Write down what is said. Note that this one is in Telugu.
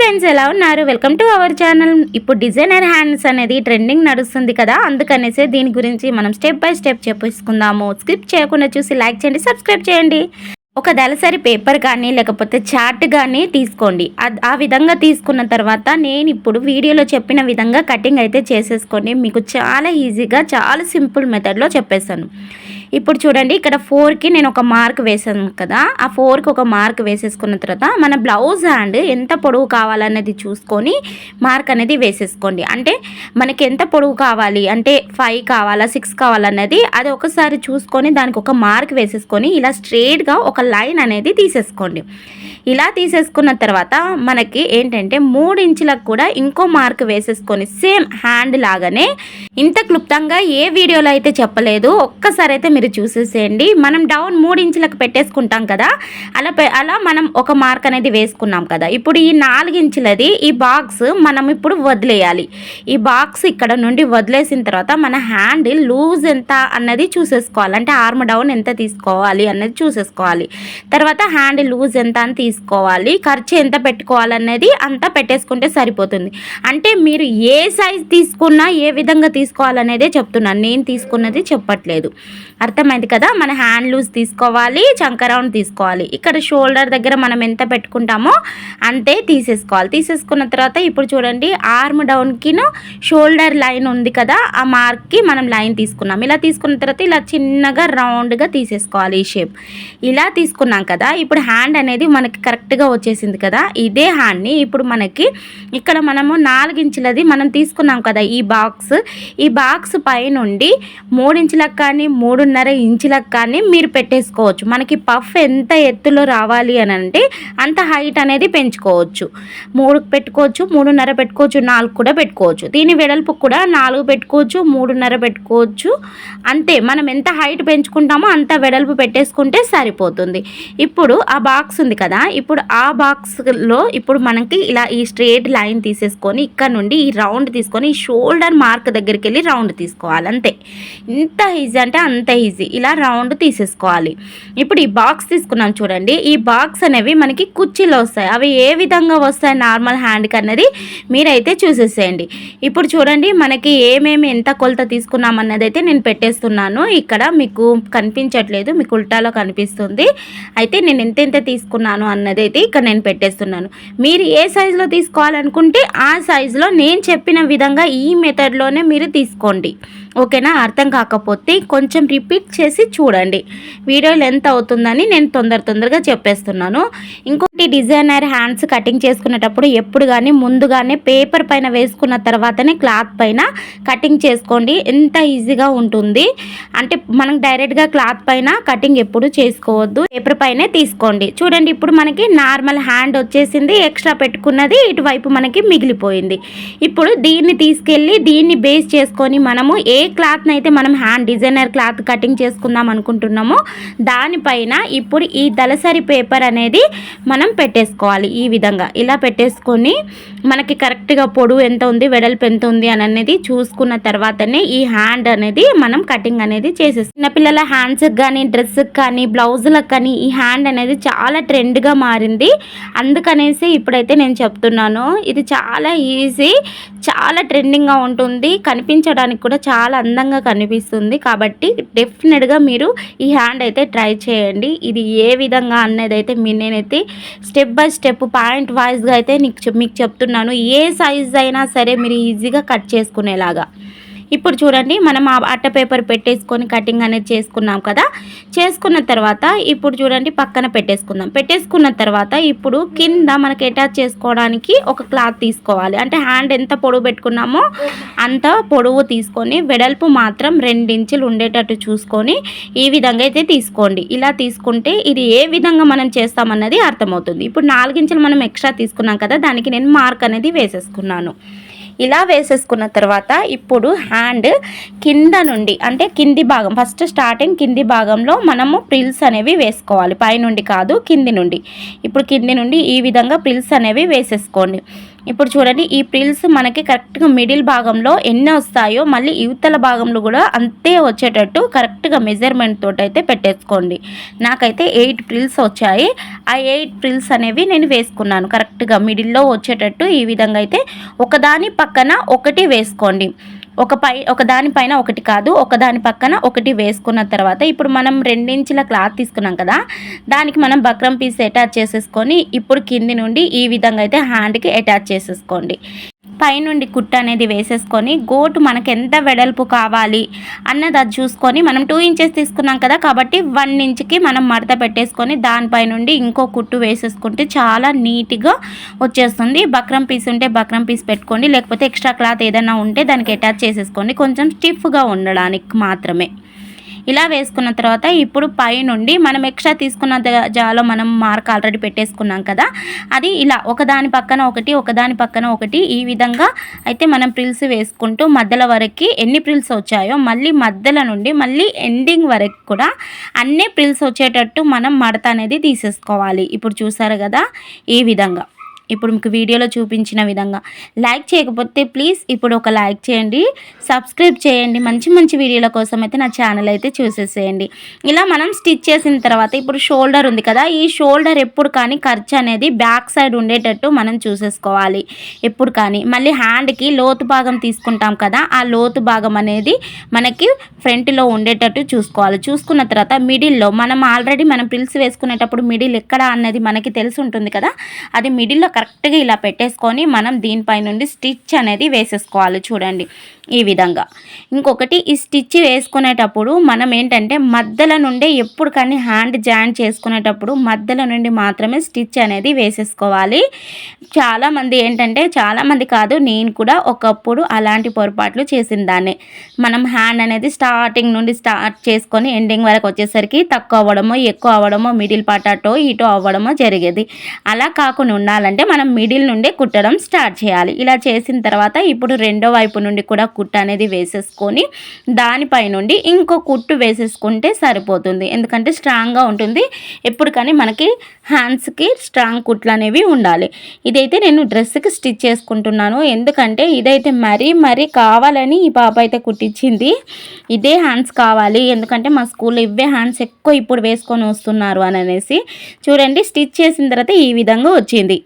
ఫ్రెండ్స్ ఎలా ఉన్నారు? వెల్కమ్ టు అవర్ ఛానల్ ఇప్పుడు డిజైనర్ హ్యాండ్స్ అనేది ట్రెండింగ్ నడుస్తుంది కదా అందుకనేసి దీని గురించి మనం స్టెప్ బై స్టెప్ చెప్పేసుకుందాము. స్కిప్ చేయకుండా చూసి లైక్ చేయండి సబ్స్క్రైబ్ చేయండి. ఒక దళసరి పేపర్ కానీ లేకపోతే చార్ట్ కానీ తీసుకోండి. ఆ విధంగా తీసుకున్న తర్వాత నేను ఇప్పుడు వీడియోలో చెప్పిన విధంగా కటింగ్ అయితే చేసేసుకోండి. మీకు చాలా ఈజీగా చాలా సింపుల్ మెథడ్లో చెప్పేశాను ఇప్పుడు చూడండి ఇక్కడ ఫోర్కి నేను ఒక మార్క్ వేసాను కదా ఆ ఫోర్కి ఒక మార్క్ వేసేసుకున్న తర్వాత మన బ్లౌజ్ హ్యాండ్ ఎంత పొడవు కావాలన్నది చూసుకొని మార్క్ అనేది వేసేసుకోండి. అంటే మనకి ఎంత పొడవు కావాలి అంటే ఫైవ్ కావాలా సిక్స్ కావాలన్నది అది ఒకసారి చూసుకొని దానికి ఒక మార్క్ వేసేసుకొని ఇలా స్ట్రేట్గా ఒక లైన్ అనేది తీసేసుకోండి. ఇలా తీసేసుకున్న తర్వాత మనకి ఏంటంటే మూడు ఇంచులకు కూడా ఇంకో మార్క్ వేసేసుకొని సేమ్ హ్యాండ్ లాగానే ఇంత క్లుప్తంగా ఏ వీడియోలో అయితే చెప్పలేదు ఒక్కసారి అయితే మీరు చూసేసేయండి. మనం డౌన్ మూడు ఇంచులకు పెట్టేసుకుంటాం కదా. అలా పె- అలా మనం ఒక మార్క్ అనేది వేసుకున్నాం కదా. ఇప్పుడు ఈ నాలుగించులది ఈ బాక్స్ మనం ఇప్పుడు వదిలేయాలి. ఈ బాక్స్ ఇక్కడ నుండి వదిలేసిన తర్వాత మన హ్యాండిల్ లూజ్ ఎంత అన్నది చూసేసుకోవాలి. అంటే ఆర్మ్ డౌన్ ఎంత తీసుకోవాలి అన్నది చూసేసుకోవాలి. తర్వాత హ్యాండ్ లూజ్ ఎంత అని తీసుకోవాలి. ఖర్చు ఎంత పెట్టుకోవాలన్నది అంతా పెట్టేసుకుంటే సరిపోతుంది. అంటే మీరు ఏ సైజ్ తీసుకున్నా ఏ విధంగా తీసుకోవాలనేదే చెప్తున్నాను. నేను తీసుకున్నది చెప్పట్లేదు. అర్థమైంది కదా? మన హ్యాండ్ లూజ్ తీసుకోవాలి చంక రౌండ్ తీసుకోవాలి. ఇక్కడ షోల్డర్ దగ్గర మనం ఎంత పెట్టుకుంటామో అంతే తీసేసుకోవాలి. తీసేసుకున్న తర్వాత ఇప్పుడు చూడండి ఆర్మ్ డౌన్కిను షోల్డర్ లైన్ ఉంది కదా ఆ మార్క్కి మనం లైన్ తీసుకున్నాం. ఇలా తీసుకున్న తర్వాత ఇలా చిన్నగా రౌండ్గా తీసేసుకోవాలి ఈ షేప్ ఇలా తీసుకున్నాం కదా ఇప్పుడు హ్యాండ్ అనేది మనకి కరెక్ట్గా వచ్చేసింది కదా ఇదే హ్యాండ్ని ఇప్పుడు మనకి ఇక్కడ మనము నాలుగించులది మనం తీసుకున్నాం కదా ఈ బాక్స్ ఈ బాక్స్ పై నుండి మూడించులకు కానీ మూడున్నర ఇంచులకు కానీ మీరు పెట్టేసుకోవచ్చు. మనకి పఫ్ ఎంత ఎత్తులో రావాలి అని అంటే అంత హైట్ అనేది పెంచుకోవచ్చు. మూడు పెట్టుకోవచ్చు మూడున్నర పెట్టుకోవచ్చు నాలుగు కూడా పెట్టుకోవచ్చు. దీని వెడల్పు కూడా నాలుగు పెట్టుకోవచ్చు మూడున్నర పెట్టుకోవచ్చు. అంతే మనం ఎంత హైట్ పెంచుకుంటామో అంత వెడల్పు పెట్టేసుకుంటే సరిపోతుంది. ఇప్పుడు ఆ బాక్స్ ఉంది కదా ఇప్పుడు ఆ బాక్స్లో ఇప్పుడు మనకి ఇలా ఈ స్ట్రేట్ లైన్ తీసేసుకొని ఇక్కడ నుండి ఈ రౌండ్ తీసుకొని ఈ షోల్డర్ మార్క్ దగ్గరికి వెళ్ళి రౌండ్ తీసుకోవాలి. అంతే. ఇంత ఈజీ అంటే అంత ఈజీ. ఇలా రౌండ్ తీసేసుకోవాలి. ఇప్పుడు ఈ బాక్స్ తీసుకున్నాం చూడండి. ఈ బాక్స్ అనేవి మనకి కుర్చీలో వస్తాయి. అవి ఏ విధంగా వస్తాయి? నార్మల్ హ్యాండ్కి అన్నది మీరైతే చూసేసేయండి. ఇప్పుడు చూడండి మనకి ఏమేమి ఎంత కొలత తీసుకున్నాం అన్నది అయితే నేను పెట్టేస్తున్నాను. ఇక్కడ మీకు కనిపించట్లేదు. మీకు ఉల్టాలో కనిపిస్తుంది. అయితే నేను ఎంత ఎంత తీసుకున్నాను అన్నది అయితే ఇక్కడ నేను పెట్టేస్తున్నాను. మీరు ఏ సైజులో తీసుకోవాలనుకుంటే ఆ సైజులో నేను చెప్పిన విధంగా ఈ మెథడ్లోనే మీరు తీసుకోండి. ఓకేనా? అర్థం కాకపోతే కొంచెం రిపీట్ చేసి చూడండి. వీడియో లెంత్ అవుతుందని నేను తొందర తొందరగా చెప్పేస్తున్నాను. ఇంకోటి డిజైనర్ హ్యాండ్స్ కటింగ్ చేసుకునేటప్పుడు ఎప్పుడు కానీ ముందుగానే పేపర్ పైన వేసుకున్న తర్వాతనే క్లాత్ పైన కటింగ్ చేసుకోండి. ఎంత ఈజీగా ఉంటుంది. అంటే మనం డైరెక్ట్గా క్లాత్ పైన కటింగ్ ఎప్పుడు చేసుకోవద్దు. పేపర్ పైనే తీసుకోండి. చూడండి ఇప్పుడు మనకి నార్మల్ హ్యాండ్ వచ్చేసింది. ఎక్స్ట్రా పెట్టుకున్నది ఇటువైపు మనకి మిగిలిపోయింది. ఇప్పుడు దీన్ని తీసుకెళ్ళి దీన్ని బేస్ చేసుకొని మనము ఏ ఏ క్లాత్ని అయితే మనం హ్యాండ్ డిజైనర్ క్లాత్ కటింగ్ చేసుకుందాం అనుకుంటున్నామో దానిపైన ఇప్పుడు ఈ దళసరి పేపర్ అనేది మనం పెట్టేసుకోవాలి ఈ విధంగా. ఇలా పెట్టేసుకొని మనకి కరెక్ట్గా పొడవు ఎంత ఉంది వెడల్పు ఎంత ఉంది అని అనేది చూసుకున్న తర్వాతనే ఈ హ్యాండ్ అనేది మనం కటింగ్ అనేది చేసేస్తాం చిన్నపిల్లల హ్యాండ్స్కి కానీ డ్రెస్కి కానీ బ్లౌజులకు కానీ ఈ హ్యాండ్ అనేది చాలా ట్రెండ్గా మారింది. అందుకనేసి ఇప్పుడైతే నేను చెప్తున్నాను ఇది చాలా ఈజీ చాలా ట్రెండింగ్గా ఉంటుంది కనిపించడానికి కూడా చాలా చాలా అందంగా కనిపిస్తుంది. కాబట్టి డెఫినెట్గా మీరు ఈ హ్యాండ్ అయితే ట్రై చేయండి. ఇది ఏ విధంగా అన్నది అయితే మీ నేనైతే స్టెప్ బై స్టెప్ పాయింట్ వైజ్గా అయితే నీకు చెప్- మీకు చెప్తున్నాను. ఏ సైజ్ అయినా సరే మీరు ఈజీగా కట్ చేసుకునేలాగా. ఇప్పుడు చూడండి మనం ఆ అట్ట పేపర్ పెట్టేసుకొని కటింగ్ అనేది చేసుకున్నాం కదా. చేసుకున్న తర్వాత ఇప్పుడు చూడండి పక్కన పెట్టేసుకుందాం. పెట్టేసుకున్న తర్వాత ఇప్పుడు కింద మనకి అటాచ్ చేసుకోవడానికి ఒక క్లాత్ తీసుకోవాలి. అంటే హ్యాండ్ ఎంత పొడవు పెట్టుకున్నామో అంత పొడవు తీసుకొని వెడల్పు మాత్రం రెండించులు ఉండేటట్టు చూసుకొని ఈ విధంగా అయితే తీసుకోండి. ఇలా తీసుకుంటే ఇది ఏ విధంగా మనం చేస్తామన్నది అర్థమవుతుంది. ఇప్పుడు నాలుగించులు మనం ఎక్స్ట్రా తీసుకున్నాం కదా దానికి నేను మార్క్ అనేది వేసేసుకున్నాను. ఇలా వేసేసుకున్న తర్వాత ఇప్పుడు హ్యాండ్ కింద నుండి అంటే కింది భాగం ఫస్ట్ స్టార్టింగ్ కింది భాగంలో మనము ప్రిల్స్ అనేవి వేసుకోవాలి. పైనుండి కాదు కింది నుండి. ఇప్పుడు కింది నుండి ఈ విధంగా ప్రిల్స్ అనేవి వేసేసుకోండి. ఇప్పుడు చూడండి ఈ ప్రిల్స్ మనకి కరెక్ట్గా మిడిల్ భాగంలో ఎన్ని వస్తాయో మళ్ళీ ఇవతల భాగంలో కూడా అంతే వచ్చేటట్టు కరెక్ట్గా మెజర్మెంట్ తోటి అయితే పెట్టేసుకోండి. నాకైతే ఎయిట్ ప్రిల్స్ వచ్చాయి. ఆ ఎయిట్ ప్రిల్స్ అనేవి నేను వేసుకున్నాను. కరెక్ట్గా మిడిల్లో వచ్చేటట్టు ఈ విధంగా అయితే ఒకదాని పక్కన ఒకటి వేసుకోండి. ఒక పై ఒక దానిపైన ఒకటి కాదు ఒక దాని పక్కన ఒకటి వేసుకున్న తర్వాత ఇప్పుడు మనం రెండించుల క్లాత్ తీసుకున్నాం కదా దానికి మనం బక్రం పీస్ అటాచ్ చేసేసుకొని ఇప్పుడు కింది నుండి ఈ విధంగా అయితే హ్యాండ్కి అటాచ్ చేసేసుకోండి. పైనుండి కుట్టు అనేది వేసేసుకొని గోటు మనకు ఎంత వెడల్పు కావాలి? అన్నది అది చూసుకొని మనం టూ ఇంచెస్ తీసుకున్నాం కదా కాబట్టి వన్ ఇంచ్కి మనం మడత పెట్టేసుకొని దానిపై నుండి ఇంకో కుట్టు వేసేసుకుంటే చాలా నీట్గా వచ్చేస్తుంది. బక్రం పీస్ ఉంటే బక్రం పీస్ పెట్టుకోండి లేకపోతే ఎక్స్ట్రా క్లాత్ ఏదైనా ఉంటే దానికి అటాచ్ చేసేసుకోండి. కొంచెం స్టిఫ్గా ఉండడానికి మాత్రమే. ఇలా వేసుకున్న తర్వాత ఇప్పుడు పై నుండి మనం ఎక్స్ట్రా తీసుకున్న జాలో మనం మార్క్ ఆల్రెడీ పెట్టేసుకున్నాం కదా. అది ఇలా ఒకదాని పక్కన ఒకటి ఒకదాని పక్కన ఒకటి ఈ విధంగా అయితే మనం ప్రిల్స్ వేసుకుంటూ మధ్యలో వరకు ఎన్ని ప్రిల్స్ వచ్చాయో మళ్ళీ మధ్యలో నుండి మళ్ళీ ఎండింగ్ వరకు కూడా అన్నీ ప్రిల్స్ వచ్చేటట్టు మనం మడత అనేది తీసేసుకోవాలి. ఇప్పుడు చూసారు కదా ఈ విధంగా. ఇప్పుడు మీకు వీడియోలో చూపించిన విధంగా. లైక్ చేయకపోతే ప్లీజ్ ఇప్పుడు ఒక లైక్ చేయండి. సబ్స్క్రైబ్ చేయండి. మంచి మంచి వీడియోల కోసం అయితే నా ఛానల్ అయితే చూసేసేయండి. ఇలా మనం స్టిచ్ చేసిన తర్వాత ఇప్పుడు షోల్డర్ ఉంది కదా ఈ షోల్డర్ ఎప్పుడు కానీ ఖర్చు అనేది బ్యాక్ సైడ్ ఉండేటట్టు మనం చూసేసుకోవాలి. ఎప్పుడు కానీ. మళ్ళీ హ్యాండ్కి లోతు భాగం తీసుకుంటాం కదా ఆ లోతు భాగం అనేది మనకి ఫ్రంట్లో ఉండేటట్టు చూసుకోవాలి. చూసుకున్న తర్వాత మిడిల్లో మనం ఆల్రెడీ మనం పిల్స్ వేసుకునేటప్పుడు మిడిల్ ఎక్కడ అన్నది మనకి తెలిసి ఉంటుంది కదా అది మిడిల్లో కరెక్ట్గా ఇలా పెట్టేసుకొని మనం దీనిపై నుండి స్టిచ్ అనేది వేసేసుకోవాలి చూడండి. ఈ విధంగా. ఇంకొకటి ఈ స్టిచ్ వేసుకునేటప్పుడు మనం ఏంటంటే మధ్యలో నుండే ఎప్పుడు కానీ హ్యాండ్ జాయిన్ చేసుకునేటప్పుడు మధ్యలో నుండి మాత్రమే స్టిచ్ అనేది వేసేసుకోవాలి. చాలామంది ఏంటంటే చాలామంది కాదు నేను కూడా ఒకప్పుడు అలాంటి పొరపాట్లు చేసిన దాన్ని మనం హ్యాండ్ అనేది స్టార్టింగ్ నుండి స్టార్ట్ చేసుకొని ఎండింగ్ వరకు వచ్చేసరికి తక్కువ అవ్వడమో ఎక్కువ అవ్వడమో మిడిల్ పార్ట్ అటో ఇటో అవ్వడమో జరిగేది. అలా కాకుండా ఉండాలంటే మనం మిడిల్ నుండే కుట్టడం స్టార్ట్ చేయాలి. ఇలా చేసిన తర్వాత ఇప్పుడు రెండో వైపు నుండి కూడా కుట్టు అనేది వేసేసుకొని దానిపై నుండి ఇంకో కుట్టు వేసేసుకుంటే సరిపోతుంది. ఎందుకంటే స్ట్రాంగ్గా ఉంటుంది. ఎప్పుడు కానీ మనకి హ్యాండ్స్కి స్ట్రాంగ్ కుట్లు అనేవి ఉండాలి. ఇదైతే నేను డ్రెస్కి స్టిచ్ చేసుకుంటున్నాను. ఎందుకంటే ఇదైతే మరీ మరీ కావాలని ఈ పాప అయితే కుట్టించింది. ఇదే హ్యాండ్స్ కావాలి. ఎందుకంటే మా స్కూల్లో ఇవే హ్యాండ్స్ ఎక్కువ ఇప్పుడు వేసుకొని వస్తున్నారు అని అనేసి చూడండి. స్టిచ్ చేసిన తర్వాత ఈ విధంగా వచ్చింది.